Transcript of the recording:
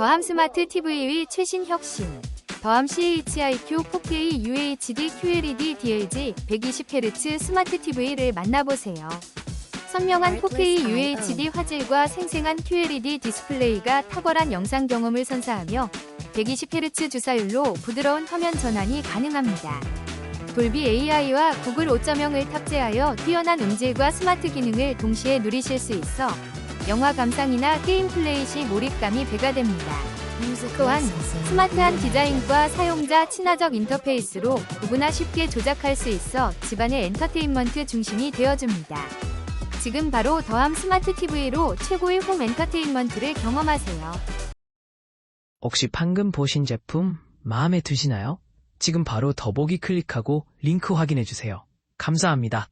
더함 스마트 TV의 최신 혁신. 더함 CHIQ 4K UHD QLED DLG 120Hz 스마트 TV를 만나보세요. 선명한 4K UHD 화질과 생생한 QLED 디스플레이가 탁월한 영상 경험을 선사하며 120Hz 주사율로 부드러운 화면 전환이 가능합니다. 돌비 AI와 구글 5.0을 탑재하여 뛰어난 음질과 스마트 기능을 동시에 누리실 수 있어 영화 감상이나 게임 플레이 시 몰입감이 배가 됩니다. 또한 스마트한 디자인과 사용자 친화적 인터페이스로 누구나 쉽게 조작할 수 있어 집안의 엔터테인먼트 중심이 되어줍니다. 지금 바로 더함 스마트 TV로 최고의 홈 엔터테인먼트를 경험하세요. 혹시 방금 보신 제품 마음에 드시나요? 지금 바로 더보기 클릭하고 링크 확인해주세요. 감사합니다.